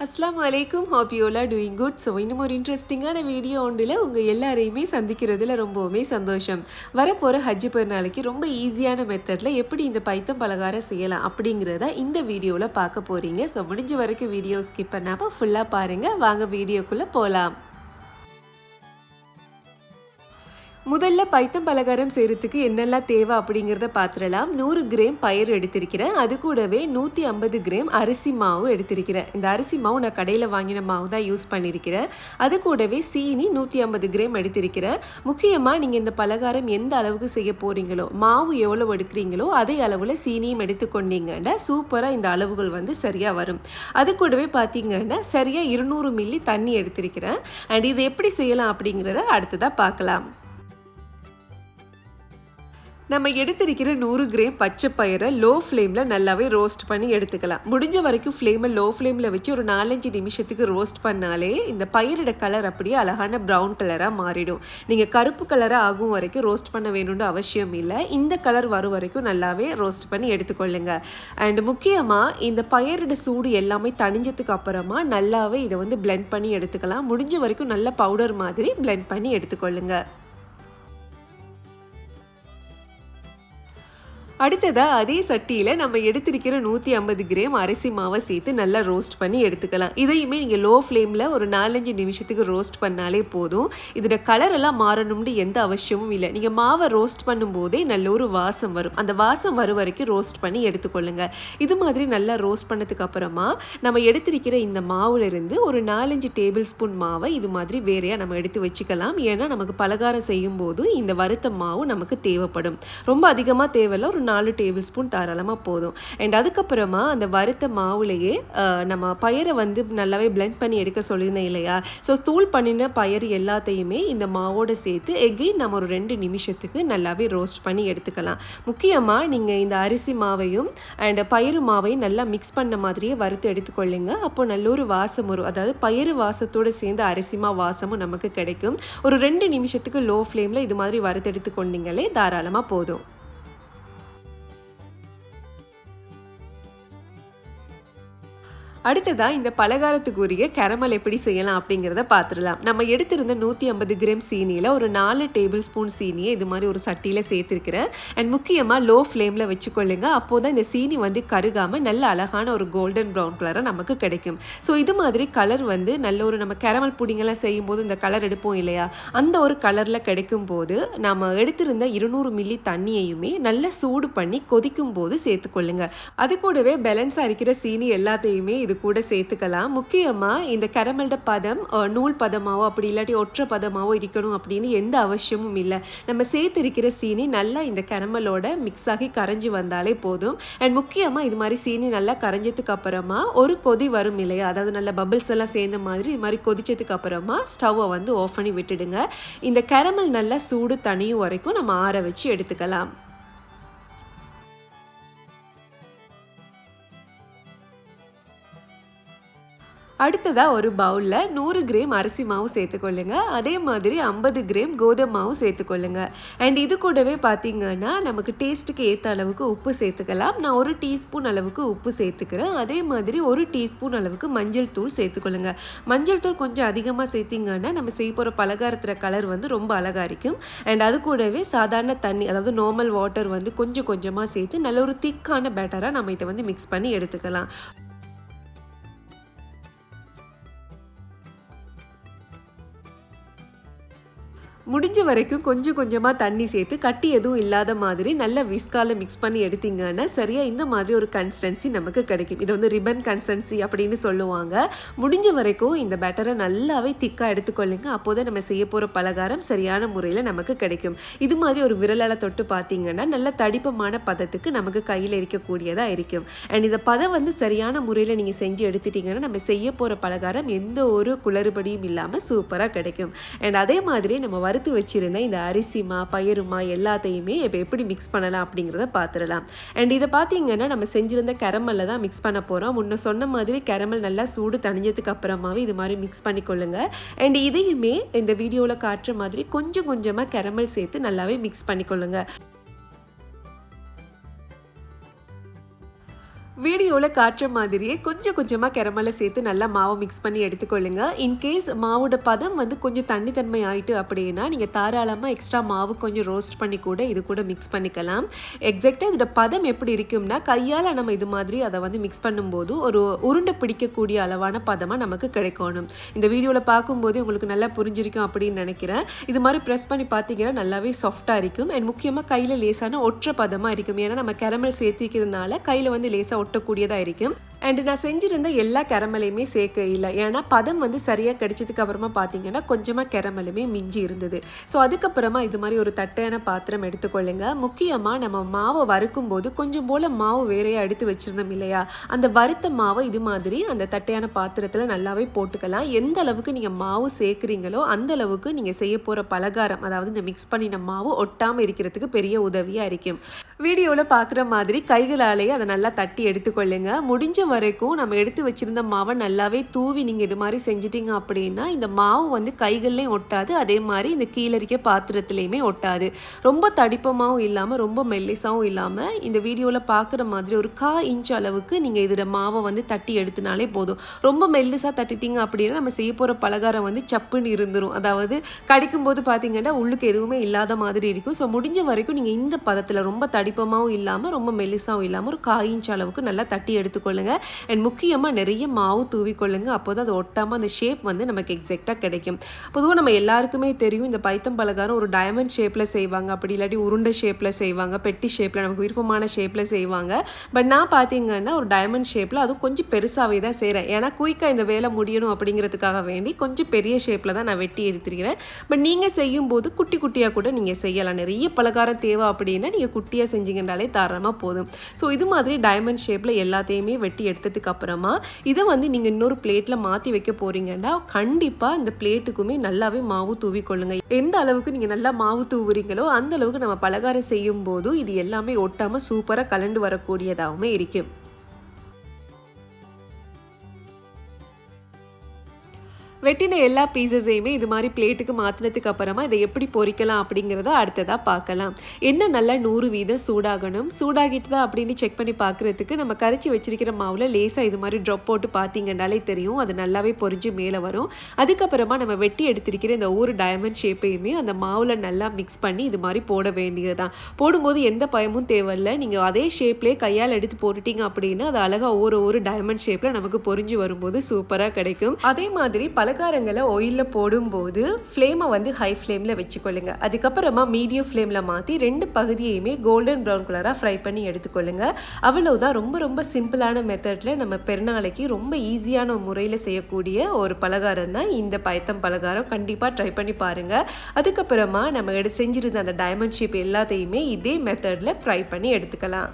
அஸ்லாம் வலைக்கும் hope you all doing good so இன்னும் ஒரு இன்ட்ரெஸ்டிங்கான வீடியோ ஒன்றில் உங்கள் எல்லாரையுமே சந்திக்கிறதுல ரொம்பவுமே சந்தோஷம். வரப்போகிற ஹஜ்ஜு பெருநாளைக்கு ரொம்ப ஈஸியான மெத்தடில் எப்படி இந்த பைத்தம் பலகாரம் செய்யலாம் அப்படிங்கிறத இந்த வீடியோவில் பார்க்க போகிறீங்க ஸோ முடிஞ்ச வரைக்கும் வீடியோ ஸ்கிப் பண்ணாமல் ஃபுல்லாக பாருங்கள் வாங்க வீடியோக்குள்ளே போகலாம் முதல்ல பைத்தம் பலகாரம் செய்கிறதுக்கு என்னெல்லாம் தேவை அப்படிங்கிறத பார்த்துடலாம் நூறு கிராம் பயிர் எடுத்திருக்கிறேன். அது கூடவே நூற்றி ஐம்பது கிராம் அரிசி மாவு எடுத்திருக்கிறேன். இந்த அரிசி மாவு நான் கடையில் வாங்கின மாவு தான் யூஸ் பண்ணியிருக்கிறேன் அது கூடவே சீனி நூற்றி ஐம்பது கிராம் எடுத்திருக்கிறேன். முக்கியமாக நீங்கள் இந்த பலகாரம் எந்த அளவுக்கு செய்ய போகிறீங்களோ மாவு எவ்வளோ எடுக்கிறீங்களோ அதே அளவில் சீனியும் எடுத்துக்கொண்டீங்கன்னா சூப்பராக இந்த அளவுகள் வந்து சரியாக வரும். அது கூடவே பார்த்தீங்கன்னா சரியாக இருநூறு மில்லி தண்ணி எடுத்திருக்கிறேன். அண்ட் இது எப்படி செய்யலாம் அப்படிங்கிறத அடுத்ததாக பார்க்கலாம் நம்ம எடுத்திருக்கிற நூறு கிராம் பச்சை பயிரை லோ ஃப்ளேமில் நல்லாவே ரோஸ்ட் பண்ணி எடுத்துக்கலாம். முடிஞ்ச வரைக்கும் ஃப்ளேமை லோ ஃப்ளேமில் வச்சு ஒரு நாலஞ்சு நிமிஷத்துக்கு ரோஸ்ட் பண்ணாலே இந்த பயிரோட கலர் அப்படியே அழகான ப்ரௌன் கலராக மாறிடும். நீங்கள் கருப்பு கலராக ஆகும் வரைக்கும் ரோஸ்ட் பண்ண வேணும்னு அவசியம் இல்லை. இந்த கலர் வரும் வரைக்கும் நல்லாவே ரோஸ்ட் பண்ணி எடுத்துக்கொள்ளுங்க. அண்ட் முக்கியமாக இந்த பயிரோட சூடு எல்லாமே தணிஞ்சதுக்கு அப்புறமா நல்லாவே இதை வந்து பிளெண்ட் பண்ணி எடுத்துக்கலாம். முடிஞ்ச வரைக்கும் நல்ல பவுடர் மாதிரி பிளெண்ட் பண்ணி எடுத்துக்கொள்ளுங்கள் அடுத்ததாக அதே சட்டியில் நம்ம எடுத்திருக்கிற நூற்றி ஐம்பது கிராம் அரிசி மாவை சேர்த்து நல்லா ரோஸ்ட் பண்ணி எடுத்துக்கலாம். இதையுமே நீங்கள் லோ ஃப்ளேமில் ஒரு நாலஞ்சு நிமிஷத்துக்கு ரோஸ்ட் பண்ணாலே போதும். இதோட கலரெல்லாம் மாறணும்னு எந்த அவசியமும் இல்லை. நீங்கள் மாவை ரோஸ்ட் பண்ணும்போதே நல்ல ஒரு வாசம் வரும். அந்த வாசம் வரும் வரைக்கும் ரோஸ்ட் பண்ணி எடுத்துக்கொள்ளுங்க. இது மாதிரி நல்லா ரோஸ்ட் பண்ணதுக்கு அப்புறமா நம்ம எடுத்திருக்கிற இந்த மாவுலேருந்து ஒரு நாலஞ்சு டேபிள் ஸ்பூன் மாவை இது மாதிரி வேறையாக நம்ம எடுத்து வச்சுக்கலாம். ஏன்னா நமக்கு பலகாரம் செய்யும் போதும் இந்த வறுத்த மாவு நமக்கு தேவைப்படும். ரொம்ப அதிகமாக தேவையில்ல ஒரு நாலு டேபிள் ஸ்பூன் தாராளமாக போதும். அண்ட் அதுக்கப்புறமா அந்த வறுத்த மாவுலேயே நம்ம பயிரை வந்து நல்லாவே பிளெண்ட் பண்ணி எடுக்க சொல்லியிருந்தேன் இல்லையா? ஸோ தூள் பண்ணின பயிர் எல்லாத்தையுமே இந்த மாவோடு சேர்த்து எகெயின் நம்ம ஒரு ரெண்டு நிமிஷத்துக்கு நல்லாவே ரோஸ்ட் பண்ணி எடுத்துக்கலாம். முக்கியமாக நீங்கள் இந்த அரிசி மாவையும் அண்ட் பயிறு மாவையும் நல்லா மிக்ஸ் பண்ண மாதிரியே வறுத்து எடுத்துக்கொள்ளுங்க. அப்போ நல்ல ஒரு வாசம் வரும். அதாவது பயிறு வாசத்தோடு சேர்ந்து அரிசி மா வாசமும் நமக்கு கிடைக்கும். ஒரு ரெண்டு நிமிஷத்துக்கு லோ ஃப்ளேமில் இது மாதிரி வறுத்து எடுத்துக்கொண்டீங்களே தாராளமாக போதும். அடுத்ததாக இந்த பலகாரத்துக்குரிய கேரமல் எப்படி செய்யலாம் அப்படிங்கிறத பார்த்துடலாம். நம்ம எடுத்திருந்த நூற்றி ஐம்பது கிராம் சீனியில் ஒரு நாலு டேபிள் ஸ்பூன் சீனியை இது மாதிரி ஒரு சட்டியில் சேர்த்துருக்கிறேன் அண்ட் முக்கியமாக லோ ஃப்ளேமில் வச்சுக்கொள்ளுங்க. அப்போ தான் இந்த சீனி வந்து கருகாமல் நல்ல அழகான ஒரு கோல்டன் ப்ரௌன் கலராக நமக்கு கிடைக்கும். ஸோ இது மாதிரி கலர் வந்து நல்ல ஒரு நம்ம கேரமல் புடிங்கெல்லாம் செய்யும்போது இந்த கலர் எடுப்போம் இல்லையா? அந்த ஒரு கலரில் கிடைக்கும் போது நம்ம எடுத்திருந்த இருநூறு மில்லி தண்ணியையுமே நல்லா சூடு பண்ணி கொதிக்கும் போது சேர்த்துக்கொள்ளுங்க. அது கூடவே பேலன்ஸாக இருக்கிற சீனி எல்லாத்தையுமே இது கூட சேர்த்துக்கலாம். முக்கியமாக இந்த கரமல்ட பதம் நூல் பதமாவோ அப்படி இல்லாட்டி ஒற்றை பதமாவோ இருக்கணும் அப்படின்னு எந்த அவசியமும் இல்லை. நம்ம சேர்த்துருக்கிற சீனி நல்லா இந்த கரமலோட மிக்ஸ் ஆகி கரைஞ்சி வந்தாலே போதும். அண்ட் முக்கியமாக இது மாதிரி சீனி நல்லா கரைஞ்சதுக்கு அப்புறமா ஒரு கொதி வரும் இல்லையா? அதாவது நல்ல பபிள்ஸ் எல்லாம் சேர்ந்த மாதிரி இது மாதிரி கொதிச்சதுக்கு அப்புறமா ஸ்டவ்வை வந்து ஆஃப் பண்ணி விட்டுடுங்க. இந்த கரமல் நல்லா சூடு தனியும் வரைக்கும் நம்ம ஆற வச்சு எடுத்துக்கலாம். அடுத்ததாக ஒரு பவுலில் நூறு கிராம் அரிசி மாவு சேர்த்துக்கொள்ளுங்க. அதே மாதிரி ஐம்பது கிராம் கோதுமை மாவு சேர்த்துக்கொள்ளுங்க. அண்ட் இது கூடவே பார்த்தீங்கன்னா நமக்கு டேஸ்ட்டுக்கு ஏற்ற அளவுக்கு உப்பு சேர்த்துக்கலாம். நான் ஒரு டீஸ்பூன் அளவுக்கு உப்பு சேர்த்துக்கிறேன். அதே மாதிரி ஒரு டீஸ்பூன் அளவுக்கு மஞ்சள் தூள் சேர்த்துக்கொள்ளுங்க. மஞ்சள் தூள் கொஞ்சம் அதிகமாக சேர்த்திங்கன்னா நம்ம செய்ய போகிற பலகாரத்தில் கலர் வந்து ரொம்ப அழகாக இருக்கும் அண்ட் அது கூடவே சாதாரண தண்ணி அதாவது நார்மல் வாட்டர் வந்து கொஞ்சம் கொஞ்சமாக சேர்த்து நல்ல ஒரு திக்கான பேட்டராக நம்ம இதை வந்து மிக்ஸ் பண்ணி எடுத்துக்கலாம். முடிஞ்ச வரைக்கும் கொஞ்சம் கொஞ்சமாக தண்ணி சேர்த்து கட்டி எதுவும் இல்லாத மாதிரி நல்ல விஸ்கால மிக்ஸ் பண்ணி எடுத்திங்கன்னா சரியாக இந்த மாதிரி ஒரு கன்சிஸ்டன்சி நமக்கு கிடைக்கும். இது வந்து ரிபன் கன்சிஸ்டன்சி அப்படின்னு சொல்லுவாங்க. முடிஞ்ச வரைக்கும் இந்த பேட்டரை நல்லாவே திக்காக எடுத்துக்கொள்ளுங்க. அப்போ தான் நம்ம செய்ய போகிற பலகாரம் சரியான முறையில் நமக்கு கிடைக்கும். இது மாதிரி ஒரு விரலால் தொட்டு பார்த்தீங்கன்னா நல்ல தடிப்பமான பதத்துக்கு நமக்கு கையில் இருக்கக்கூடியதாக இருக்கும். அண்ட் இந்த பதம் வந்து சரியான முறையில் நீங்கள் செஞ்சு எடுத்துட்டீங்கன்னா நம்ம செய்ய போகிற பலகாரம் எந்த ஒரு குளறுபடியும் இல்லாமல் சூப்பராக கிடைக்கும். அண்ட் அதே மாதிரி நம்ம வறுத்து வச்சுருந்த இந்த அரிசிமா பயிருமா எல்லாத்தையுமே இப்போ எப்படி மிக்ஸ் பண்ணலாம் அப்படிங்கிறத பார்த்துடலாம் அண்ட் இதை பார்த்தீங்கன்னா நம்ம செஞ்சிருந்த கரமலில் தான் மிக்ஸ் பண்ண போகிறோம் முன்ன சொன்ன மாதிரி கரமல் நல்லா சூடு தணிஞ்சதுக்கு அப்புறமாவே இது மாதிரி மிக்ஸ் பண்ணிக்கொள்ளுங்க அண்ட் இதையுமே இந்த வீடியோவில் காட்டுற மாதிரி கொஞ்சம் கொஞ்சமாக கரமல் சேர்த்து நல்லாவே மிக்ஸ் பண்ணிக்கொள்ளுங்க வீடியோவில் காட்டுற மாதிரியே கொஞ்சம் கொஞ்சமாக கெரமலை சேர்த்து நல்லா மாவை மிக்ஸ் பண்ணி எடுத்துக்கொள்ளுங்க. இன்கேஸ் மாவோட பதம் வந்து கொஞ்சம் தண்ணி தன்மை ஆயிட்டு அப்படின்னா நீங்கள் தாராளமாக எக்ஸ்ட்ரா மாவு கொஞ்சம் ரோஸ்ட் பண்ணி கூட இது கூட மிக்ஸ் பண்ணிக்கலாம். எக்ஸாக்டாக இதோட பதம் எப்படி இருக்கும்னா கையால் நம்ம இது மாதிரி அதை வந்து மிக்ஸ் பண்ணும்போது ஒரு உருண்டை பிடிக்கக்கூடிய அளவான பதமாக நமக்கு கிடைக்கணும். இந்த வீடியோவில் பார்க்கும்போது உங்களுக்கு நல்லா புரிஞ்சிருக்கும் அப்படின்னு நினைக்கிறேன். இது மாதிரி ப்ரெஸ் பண்ணி பார்த்தீங்கன்னா நல்லாவே சாஃப்டாக இருக்கும். அண்ட் முக்கியமாக கையில் லேசான ஒற்றை பதமாக இருக்கும். ஏன்னா நம்ம கெரமல் சேர்த்திக்கிறதுனால கையில் வந்து லேசாக ஒட்டக்கூடியதாக இருக்கும் அண்ட் நான் செஞ்சுருந்த எல்லா கேரமலையுமே சேர்க்க இல்லை. ஏன்னா பதம் வந்து சரியாக கிடைச்சதுக்கு அப்புறமா பார்த்தீங்கன்னா கொஞ்சமாக கேரமலுமே மிஞ்சி இருந்தது. ஸோ அதுக்கப்புறமா இது மாதிரி ஒரு தட்டையான பாத்திரம் எடுத்துக்கொள்ளுங்க. முக்கியமாக நம்ம மாவை வறுக்கும் போது கொஞ்சம் போல் மாவு வேறையாக எடுத்து வச்சுருந்தோம் இல்லையா? அந்த வறுத்த மாவை இது மாதிரி அந்த தட்டையான பாத்திரத்தில் நல்லாவே போட்டுக்கலாம். எந்த அளவுக்கு நீங்கள் மாவு சேர்க்குறீங்களோ அந்த அளவுக்கு நீங்கள் செய்ய போகிற பலகாரம் அதாவது இந்த மிக்ஸ் பண்ணின மாவு ஒட்டாமல் இருக்கிறதுக்கு பெரிய உதவியாக இருக்கும். வீடியோவில் பார்க்குற மாதிரி கைகளாலேயே அதை நல்லா தட்டி எடுத்துக்கொள்ளுங்க. முடிஞ்ச வரைக்கும் நம்ம எடுத்து வச்சிருந்த மாவை நல்லாவே தூவி நீங்கள் இது மாதிரி செஞ்சிட்டிங்க அப்படின்னா இந்த மாவு வந்து கைகள்லையும் ஒட்டாது அதே மாதிரி இந்த கீழறிக்க பாத்திரத்துலேயுமே ஒட்டாது. ரொம்ப தடிப்பமாகவும் இல்லாமல் ரொம்ப மெல்லிசாகவும் இல்லாமல் இந்த வீடியோவில் பார்க்குற மாதிரி ஒரு கா இன்ச் அளவுக்கு நீங்கள் இதில் மாவை வந்து தட்டி எடுத்துனாலே போதும். ரொம்ப மெல்லிசாக தட்டிட்டிங்க அப்படின்னா நம்ம செய்ய போகிற பலகாரம் வந்து சப்புன்னு இருந்துரும். அதாவது கடிக்கும் போது பார்த்தீங்கன்னா உள்ளுக்கு எதுவுமே இல்லாத மாதிரி இருக்கும். ஸோ முடிஞ்ச வரைக்கும் நீங்கள் இந்த பதத்தில் ரொம்ப தடிப்பமாகவும் இல்லாமல் ரொம்ப மெல்லிசாகவும் இல்லாமல் ஒரு காய் இன்ச் அளவுக்கு நல்லா தட்டி எடுத்துக்கொள்ளுங்க. அண்ட் முக்கியமாக நிறைய மாவு தூவிக்கொள்ளுங்க. அப்போ தான் அது ஒட்டாமல் அந்த ஷேப் வந்து நமக்கு எக்ஸாக்டாக கிடைக்கும். பொதுவாக நம்ம எல்லாருக்குமே தெரியும் இந்த பைத்தம் பலகாரம் ஒரு டைமண்ட் ஷேப்பில் செய்வாங்க. அப்படி இல்லாட்டி உருண்டை ஷேப்பில் செய்வாங்க. பெட்டி ஷேப்பில் நமக்கு விருப்பமான ஷேப்பில் செய்வாங்க. பட் நான் பார்த்தீங்கன்னா ஒரு டைமண்ட் ஷேப்பில் அதுவும் கொஞ்சம் பெருசாகவே தான் செய்கிறேன் ஏன்னா குயிக்காக இந்த வேலை முடியணும் அப்படிங்கிறதுக்காக வேண்டி கொஞ்சம் பெரிய ஷேப்பில் தான் நான் வெட்டி எடுத்துருக்கிறேன். பட் நீங்கள் செய்யும்போது குட்டி குட்டியாக கூட நீங்கள் செய்யலாம். நிறைய பலகாரம் தேவை அப்படின்னா நீங்கள் குட்டியாக செஞ்சீங்கன்னாலே தாராளமாக போதும். ஸோ இது மாதிரி டைமண்ட் ஷேப்பில் எல்லாத்தையுமே வெட்டி எடுத்ததுக்கு அப்புறமா இதை வந்து நீங்கள் இன்னொரு பிளேட்டில் மாற்றி வைக்க போகிறீங்கன்னா கண்டிப்பாக இந்த பிளேட்டுக்குமே நல்லாவே மாவு தூவி கொள்ளுங்க. எந்த அளவுக்கு நீங்கள் நல்லா மாவு தூவுறீங்களோ அந்த அளவுக்கு நம்ம பலகாரம் செய்யும் போது இது எல்லாமே ஒட்டாமல் சூப்பராக கலண்டு வரக்கூடியதாகவும் இருக்கும் வெட்டின எல்லா பீசஸையுமே இது மாதிரி பிளேட்டுக்கு மாற்றினதுக்கு அப்புறமா இதை எப்படி பொரிக்கலாம் அப்படிங்கிறத அடுத்ததாக பார்க்கலாம். என்ன நல்லா நூறு வீதம் சூடாகணும்? சூடாகிட்டுதா அப்படின்னு செக் பண்ணி பார்க்குறதுக்கு நம்ம கரைச்சி வச்சிருக்கிற மாவில் லேசாக இது மாதிரி ட்ரப் போட்டு பார்த்தீங்கன்னாலே தெரியும். அது நல்லாவே பொரிஞ்சு மேலே வரும். அதுக்கப்புறமா நம்ம வெட்டி எடுத்திருக்கிற இந்த ஒவ்வொரு டயமண்ட் ஷேப்பையுமே அந்த மாவில் நல்லா மிக்ஸ் பண்ணி இது மாதிரி போட வேண்டியது தான் போடும்போது எந்த பயமும் தேவையில்லை. நீங்கள் அதே ஷேப்லேயே கையால் எடுத்து போட்டுட்டீங்க அப்படின்னா அது அழகாக ஒவ்வொரு ஒரு டைமண்ட் ஷேப்பில் நமக்கு பொரிஞ்சு வரும்போது சூப்பராக கிடைக்கும். அதே மாதிரி பல பலகாரங்களை ஆயிலில் போடும்போது ஃப்ளேமை வந்து ஹை ஃப்ளேமில் வச்சுக்கொள்ளுங்க. அதுக்கப்புறமா மீடியம் ஃப்ளேமில் மாற்றி ரெண்டு பகுதியையுமே கோல்டன் ப்ரௌன் கலராக ஃப்ரை பண்ணி எடுத்துக்கொள்ளுங்க. அவ்வளவுதான். ரொம்ப ரொம்ப சிம்பிளான மெத்தடில் நம்ம பெருநாளைக்கு ரொம்ப ஈஸியான முறையில் செய்யக்கூடிய ஒரு பலகாரம் தான் இந்த பயத்தம் பலகாரம். கண்டிப்பாக ட்ரை பண்ணி பாருங்கள் அதுக்கப்புறமா நம்ம எடுத்து செஞ்சுருந்த அந்த டைமண்ட் ஷேப் எல்லாத்தையுமே இதே மெத்தடில் ஃப்ரை பண்ணி எடுத்துக்கலாம்.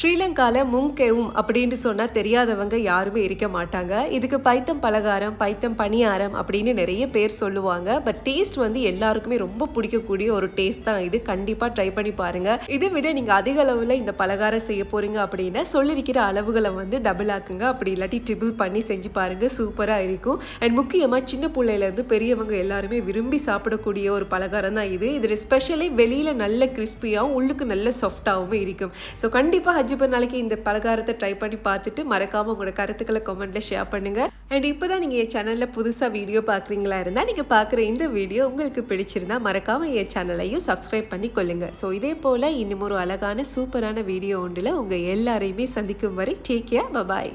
ஸ்ரீலங்காவில் முங்கெவும் அப்படின்னு சொன்னால் தெரியாதவங்க யாருமே இருக்க மாட்டாங்க. இதுக்கு பைத்தம் பலகாரம் பைத்தம் பணியாரம் அப்படின்னு நிறைய பேர் சொல்லுவாங்க. பட் டேஸ்ட் வந்து எல்லாருக்குமே ரொம்ப பிடிக்கக்கூடிய ஒரு டேஸ்ட் தான் இது. கண்டிப்பாக ட்ரை பண்ணி பாருங்கள் இதை விட நீங்கள் அதிக அளவில் இந்த பலகாரம் செய்ய போகிறீங்க அப்படின்னா சொல்லியிருக்கிற அளவுகளை வந்து டபுள் ஆக்குங்க. அப்படி இல்லாட்டி ட்ரிபிள் பண்ணி செஞ்சு பாருங்கள் சூப்பராக இருக்கும். அண்ட் முக்கியமாக சின்ன பிள்ளையிலேருந்து பெரியவங்க எல்லாருமே விரும்பி சாப்பிடக்கூடிய ஒரு பலகாரம் தான் இது. இதில் ஸ்பெஷலி வெளியில் நல்ல கிறிஸ்பியாகவும் உள்ளுக்கு நல்ல சாஃப்டாகவும் இருக்கும். ஸோ கண்டிப்பாக ஹஜ்ஜி நாளைக்கு இந்த பலகாரத்தை ட்ரை பண்ணி பார்த்துட்டு மறக்காமல் உங்களோட கருத்துக்களை கமெண்ட்டில் ஷேர் பண்ணுங்கள் அண்ட் இப்போ தான் நீங்கள் என் சேனலில் புதுசாக வீடியோ பார்க்குறீங்களா இருந்தால் நீங்கள் பார்க்குற இந்த வீடியோ உங்களுக்கு பிடிச்சிருந்தா மறக்காமல் என் சேனலையும் சப்ஸ்கிரைப் பண்ணி கொள்ளுங்கள் ஸோ இதே போல் இன்னும் ஒரு அழகான சூப்பரான வீடியோ ஒன்றில் உங்கள் எல்லாரையுமே சந்திக்கும் வரை டேக் கேர் பபாய்